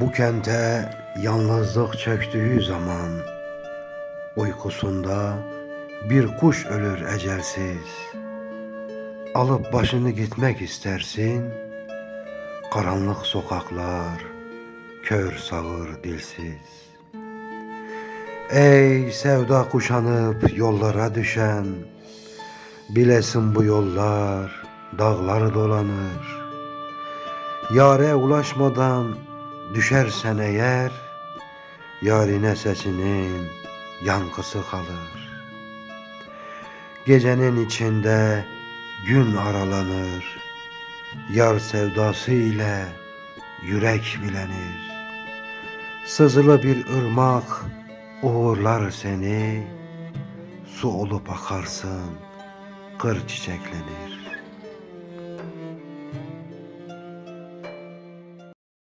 Bu kente yalnızlık çöktüğü zaman uykusunda bir kuş ölür ecelsiz. Alıp başını gitmek istersin. Karanlık sokaklar, kör sağır dilsiz. Ey sevda kuşanıp yollara düşen, bilesin bu yollar dağları dolanır. Yare ulaşmadan düşersen eğer, yarine sesinin yankısı kalır. Gecenin içinde gün aralanır, yar sevdası ile yürek bilenir. Sızılı bir ırmak uğurlar seni, su olup akarsın, kır çiçeklenir.